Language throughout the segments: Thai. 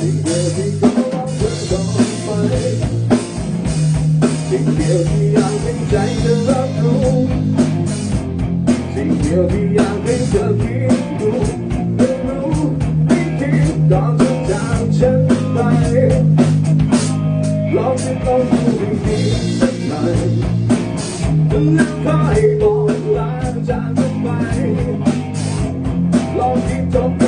สิ่งเดียวที่ก็ต้องเธอต่ไปสิ่งเดียวที่ยากให้ใจเธรับรู้สิ่งเดียวที่ยากให้เธคิดดูไม่รู้ไม่คิดตอนเธอากฉัไปลองคิดงดูดีๆสักหน่อยและค่อยบอกลาจากกันไปลองคิดทบ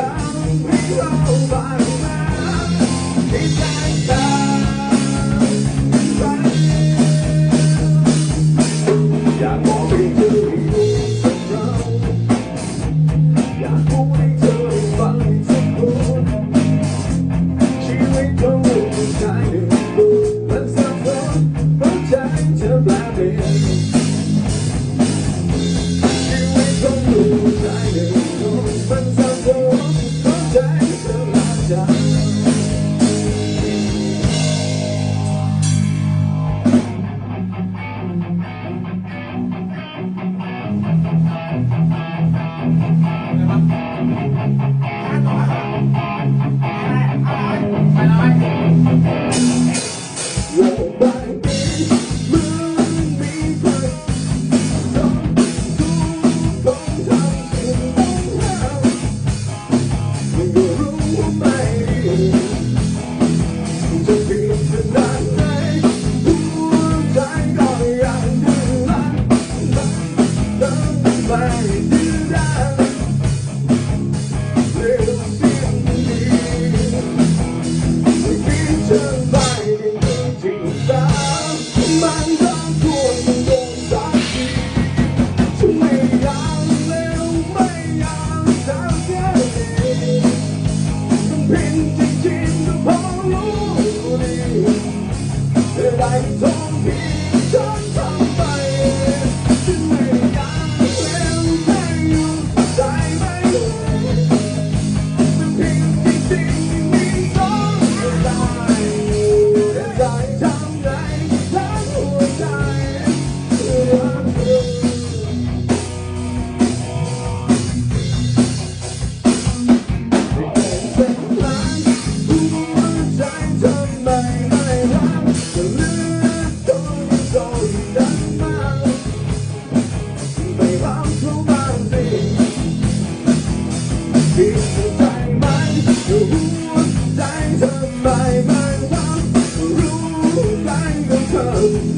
Darling, we drove by It's ที่เธไปมันรู้ใจเธอไปมันว่รู้ใจเธอ